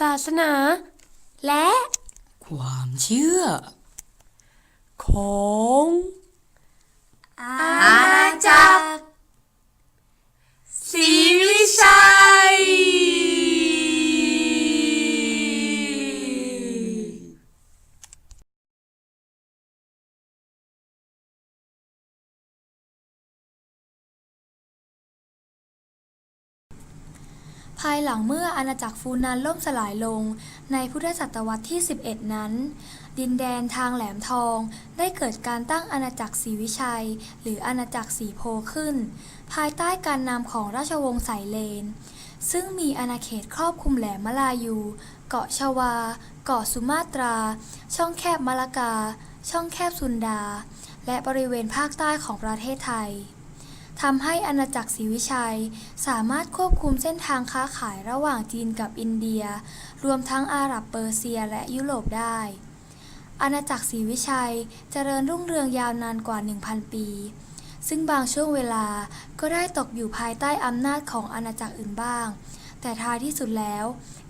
ศาสนา และ ความเชื่อ ของ ภายหลังเมื่ออาณาจักรฟูนานล่มสลายลง ในพุทธศตวรรษที่ 11 นั้น ดินแดนทางแหลมทอง ได้เกิดการตั้งอาณาจักรศรีวิชัย หรืออาณาจักรสีโพขึ้น ภายใต้การนำของราชวงศ์สายเลน ซึ่งมีอาณาเขตครอบคลุมแหลมมลายู เกาะชวา เกาะสุมาตรา ช่องแคบมะละกา ช่องแคบซุนดา และบริเวณภาคใต้ของประเทศไทย ทำให้อาณาจักรศรีวิชัย สามารถควบคุมเส้นทางค้าขายระหว่างจีนกับอินเดีย รวมทั้งอาหรับเปอร์เซียและยุโรปได้ อาณาจักรศรีวิชัยเจริญรุ่งเรืองยาวนานกว่า 1,000 ปี ซึ่งบางช่วงเวลาก็ได้ตกอยู่ภายใต้อำนาจของอาณาจักรอื่นบ้าง แต่ท้ายที่สุดแล้ว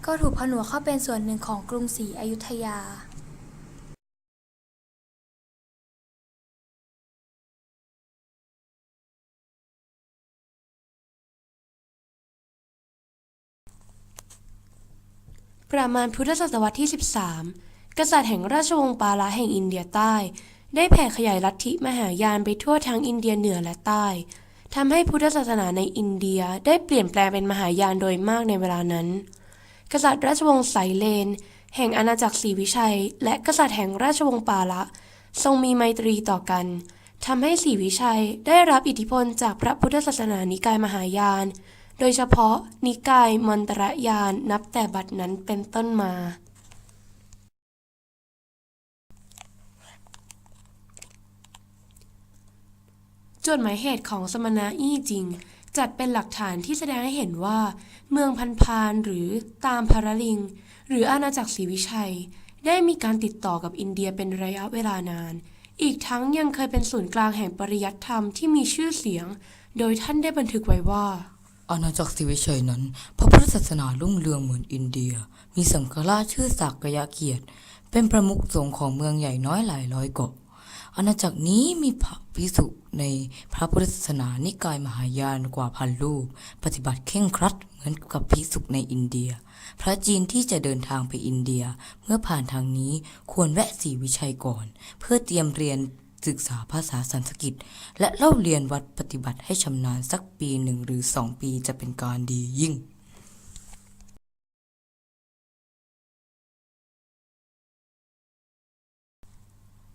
ก็ถูกผนวกเข้าเป็นส่วนหนึ่งของกรุงศรีอยุธยา ประมาณพุทธศตวรรษที่ 13 กษัตริย์แห่งราชวงศ์ปาละแห่งอินเดียใต้ ได้แผ่ขยายลัทธิมหายานไปทั่วทั้งอินเดียเหนือและใต้ทำให้พุทธศาสนาในอินเดียได้เปลี่ยนแปลงเป็นมหายานโดยมากในเวลานั้น กษัตริย์ราชวงศ์ไสเลน แห่งอาณาจักรศรีวิชัย และกษัตริย์แห่งราชวงศ์ปาละ ทรงมีไมตรีต่อกันทำให้ศรีวิชัยได้รับอิทธิพลจากพระพุทธศาสนานิกายมหายาน โดยเฉพาะนิกายมนตรยานนับแต่บัดนั้นเป็นต้นมา จดหมายเหตุของสมณะอี้จริง จัดเป็นหลักฐานที่แสดงให้เห็นว่า เมืองพันพานหรือตามพารลิง หรืออาณาจักรศรีวิชัย ได้มีการติดต่อกับอินเดียเป็นระยะเวลานาน อีกทั้งยังเคยเป็นศูนย์กลางแห่งปริยัติธรรมที่มีชื่อเสียง โดยท่านได้บันทึกไว้ว่า อาณาจักรศรีวิชัยนั้น พระพุทธศาสนารุ่งเรืองเหมือนอินเดีย มีสังฆราชชื่อสักยะเกียรติ เป็นประมุขสงฆ์ของเมืองใหญ่น้อยหลายร้อยเกาะอาณาจักรนี้มีพระภิกษุในพระพุทธศาสนานิกายมหายานกว่าพันรูป ปฏิบัติเข่งครัดเหมือนกับภิกษุในอินเดีย พระจีนที่จะเดินทางไปอินเดีย เมื่อผ่านทางนี้ควรแวะศรีวิชัยก่อน เพื่อเตรียมเรียน ศึกษาภาษาสันสกฤต และเล่าเรียนวัดปฏิบัติให้ชำนาญสักปีหนึ่งหรือสองปีจะเป็นการดียิ่ง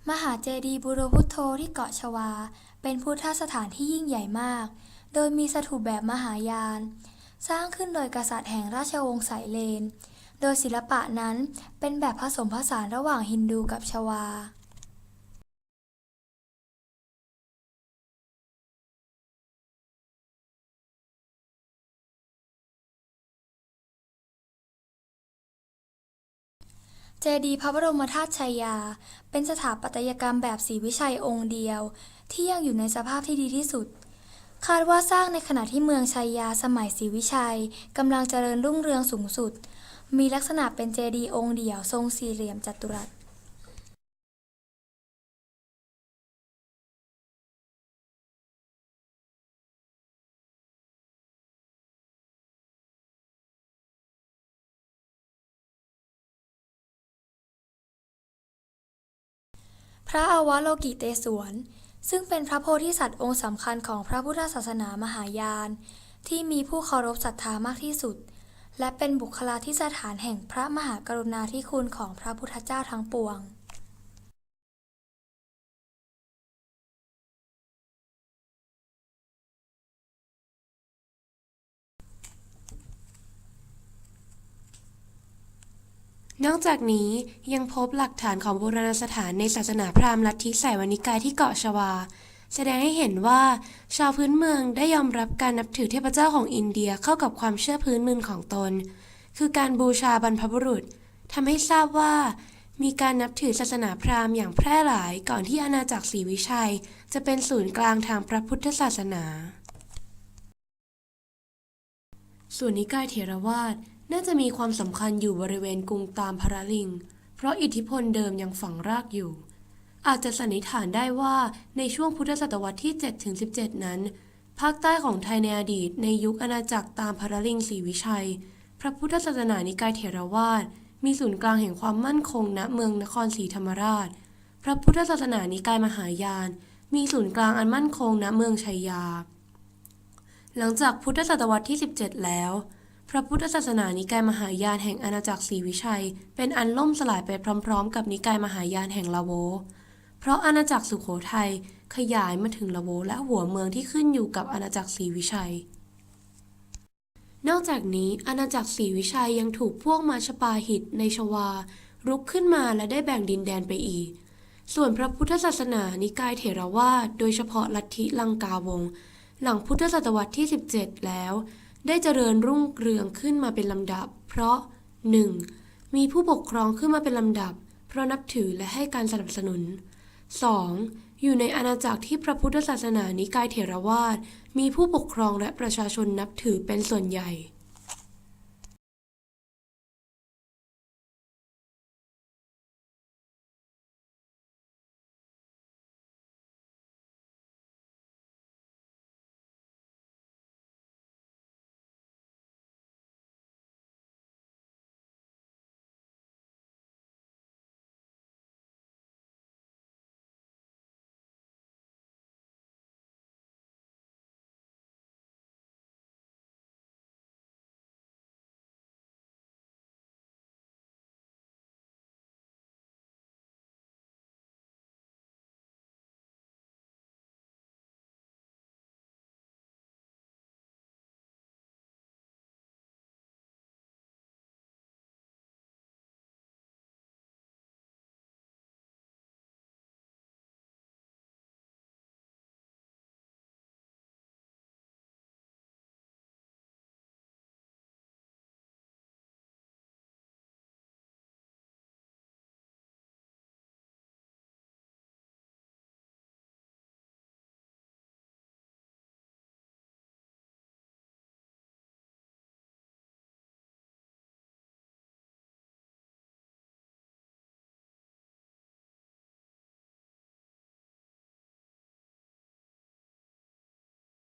มหาเจดีย์บุรพุทโธที่เกาะชวา เป็นพุทธสถานที่ยิ่งใหญ่มาก โดยมีสถูปแบบมหายาน สร้างขึ้นโดยกษัตริย์แห่งราชวงศ์สายเลน โดยศิลปะนั้นเป็นแบบผสมผสานระหว่างฮินดูกับชวา จดีย์พระบรมธาตุชัยยา เป็นสถาปัตยกรรมแบบศรีวิชัยองค์เดียว ที่ยังอยู่ในสภาพที่ดีที่สุด คาดว่าสร้างในขณะที่เมืองชัยยาสมัยศรีวิชัยกำลังเจริญรุ่งเรืองสูงสุด มีลักษณะเป็นเจดีย์องค์เดียวทรงสี่เหลี่ยมจัตุรัส ระอวโลกิเตศวน ซึ่งเป็นพระโพธิสัตว์องค์สำคัญของพระพุทธศาสนามหายาน ที่มีผู้เคารพศรัทธามากที่สุด และเป็นบุคลาธิสถานแห่งพระมหากรุณาธิคุณของพระพุทธเจ้าทั้งปวง นอกจากนี้ยังพบหลักฐานของโบราณสถานในศาสนาพราหมณ์ลัทธิไสยวนิกายที่เกาะชวา แสดงให้เห็นว่า ชาวพื้นเมืองได้ยอมรับการนับถือเทพเจ้าของอินเดียเข้ากับความเชื่อพื้นเมืองของตน คือการบูชาบรรพบุรุษทำให้ทราบว่า มีการนับถือศาสนาพราหมณ์อย่างแพร่หลายก่อนที่อาณาจักรศรีวิชัย จะเป็นศูนย์กลางทางพระพุทธศาสนา ส่วนนิกายเถรวาท น่าจะมีความสำคัญอยู่บริเวณกรุงตามพาราลิง เพราะอิทธิพลเดิมยังฝังรากอยู่ อาจจะสันนิษฐานได้ว่าในช่วงพุทธศตวรรษที่ 7-17 นั้น ภาคใต้ของไทยในอดีตในยุคอาณาจักรตามพาราลิงศรีวิชัย พระพุทธศาสนานิกายเถรวาทมีศูนย์กลางแห่งความมั่นคงณเมืองนครศรีธรรมราช พระพุทธศาสนานิกายมหายาน มีศูนย์กลางอันมั่นคงณเมืองชัยยา หลังจากพุทธศตวรรษที่ 17 แล้ว ระพุทธศาสนานิกายมหายานแห่งอาณาจักรศรีวิชัย เป็นอันล่มสลายไปพร้อม ๆ กับนิกายมหายานแห่งลาโว เพราะอาณาจักรสุโขทัยขยายมาถึงละโวและหัวเมืองที่ขึ้นอยู่กับอาณาจักรศรีวิชัย นอกจากนี้อาณาจักรศรีวิชัยยังถูกพวกมาชปาหิตในชวา รุกขึ้นมาและได้แบ่งดินแดนไปอีก ส่วนพระพุทธศาสนานิกายเถรวาทโดยเฉพาะลัทธิลังกาวง หลังพุทธศตวรรษที่ 17 แล้ว ได้เจริญรุ่งเรืองขึ้นมาเป็นลำดับ เพราะ 1. มีผู้ปกครองขึ้นมาเป็นลำดับ เพราะนับถือและให้การสนับสนุน 2. อยู่ในอาณาจักรที่พระพุทธศาสนานิกายเถรวาทมีผู้ปกครองและประชาชนนับถือเป็นส่วนใหญ่